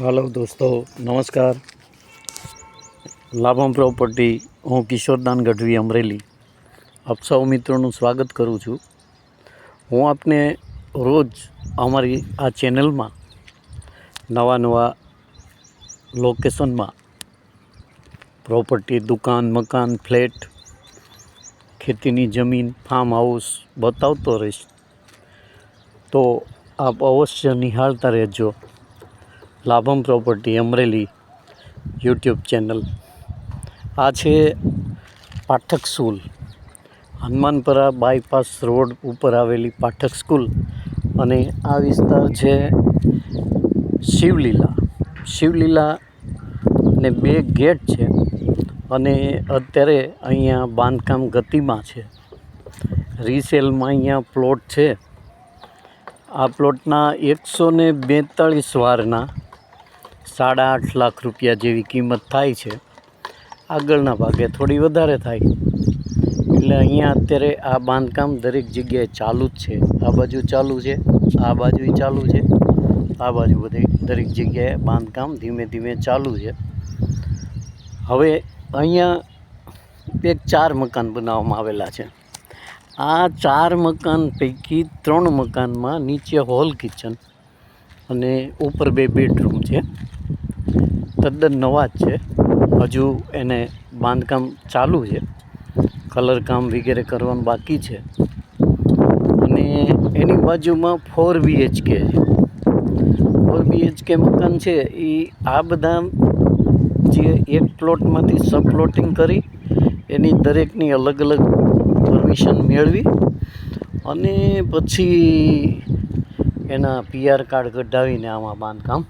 હાલો દોસ્તો, નમસ્કાર. લાભમ પ્રોપર્ટી, હું કિશોરદાન ગઢવી અમરેલી. આપ સૌ મિત્રોનું સ્વાગત કરું છું. હું આપને રોજ અમારી આ ચેનલમાં નવા નવા લોકેશનમાં પ્રોપર્ટી, દુકાન, મકાન, ફ્લેટ, ખેતીની જમીન, ફાર્મ હાઉસ બતાવતો રહીશ. તો આપ અવશ્ય નિહાળતા રહેજો. Labham property Amreli YouTube channel. આ છે Pathak school. Hanumanpara bypass road ઉપર આવેલી પાઠક સ્કૂલ અને આ વિસ્તાર છે શિવલીલા. શિવલીલા ને બે ગેટ છે અને અત્યારે અહીંયા બાંધકામ ગતિમાં છે. રીસેલમાં અહીંયા પ્લોટ છે. આ પ્લોટના એકસો ને બેતાળીસ વારના સાડા આઠ લાખ રૂપિયા જેવી કિંમત થાય છે. આગળના ભાગે થોડી વધારે થાય. એટલે અહીંયા અત્યારે આ બાંધકામ દરેક જગ્યાએ ચાલુ જ છે. આ બાજુ ચાલુ છે, આ બાજુ ચાલુ છે. આ બાજુ બધી દરેક જગ્યાએ બાંધકામ ધીમે ધીમે ચાલુ છે. હવે અહીંયા એક ચાર મકાન બનાવવામાં આવેલા છે. આ ચાર મકાન પૈકી ત્રણ મકાનમાં નીચે હોલ કિચન અને ઉપર બે બેડરૂમ છે. તદ્દન નવા જ છે. હજુ એને બાંધકામ ચાલુ છે. કલર કામ વગેરે કરવાનું બાકી છે. અને એની બાજુમાં ફોર બીએચકે છે. ફોર બીએચકે મકાન છે. એ આ બધા જે એક પ્લોટમાંથી સબ પ્લોટિંગ કરી, એની દરેકની અલગ અલગ પરમિશન મેળવી અને પછી એના પીઆર કાર્ડ કઢાવીને આમાં બાંધકામ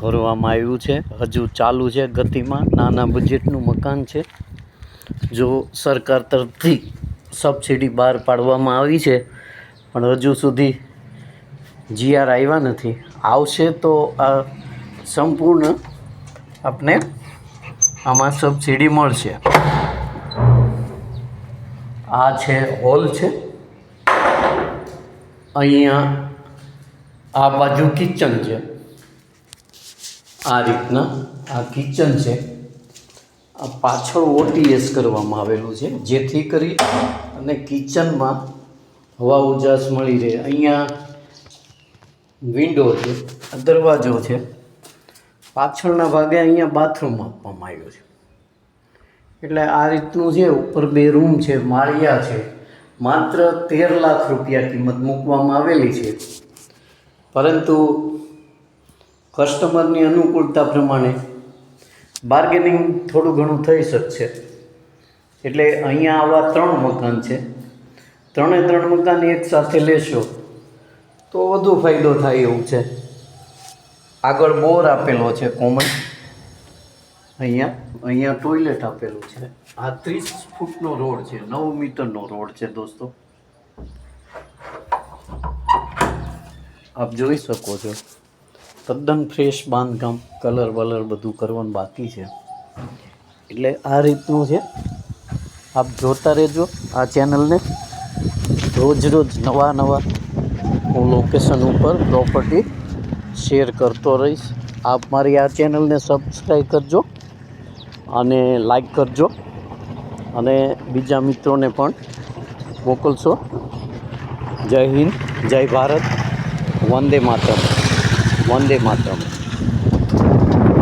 કરવામાં આવ્યું છે. હજુ ચાલુ છે ગતિમાં. નાના બજેટનું મકાન છે. જો સરકાર તરફથી સબસિડી બહાર પાડવામાં આવી છે, પણ હજુ સુધી જીઆર આવ્યા નથી. આવશે તો આ સંપૂર્ણ આપને આમાં સબસિડી મળશે. આ છે હોલ છે. અહીંયા આ બાજુ કિચન છે. આ રીતના આ કિચન છે. આ પાછળ ઓટીએસ કરવામાં આવેલું છે. જેથી કરી અને કિચનમાં હવા ઉજાસ મળી રહે. અહીંયા વિન્ડો છે દરવાજો છે. પાછળના ભાગે અહીંયા બાથરૂમ આપવામાં આવ્યું છે. એટલે આ રીતનું છે ઉપર બે રૂમ છે, માળિયા છે માત્ર તેર લાખ રૂપિયા કિંમત મૂકવામાં આવેલી છે. પરંતુ કસ્ટમરની અનુકૂળતા પ્રમાણે બાર્ગેનિંગ થોડું ઘણું થઈ શકશે. એટલે અહીંયા આવા ત્રણ મકાન છે. ત્રણે ત્રણ મકાન એક સાથે લેશો, તો વધુ ફાયદો થાય એવું છે. આગળ બોર આપેલો છે કોમન અહીંયા અહીંયા ટોયલેટ આપેલું છે. આ ત્રીસ ફૂટનો રોડ છે, નવ મીટરનો રોડ છે દોસ્તો. આપ જોઈ શકો છો. તદ્દન ફ્રેશ બાંધકામ કલર વલર બધું કરવાનું બાકી છે. એટલે આ રીતનું છે. આપ જોતા રહેજો આ ચેનલને રોજ રોજ નવા નવા હું લોકેશન ઉપર પ્રોપર્ટી શેર કરતો રહીશ. આપ મારી આ ચેનલને સબસ્ક્રાઈબ કરજો. અને લાઈક કરજો. અને બીજા મિત્રોને પણ મોકલશો. જય હિન્દ, જય ભારત. વંદે માતરમ વંદે માતરમ.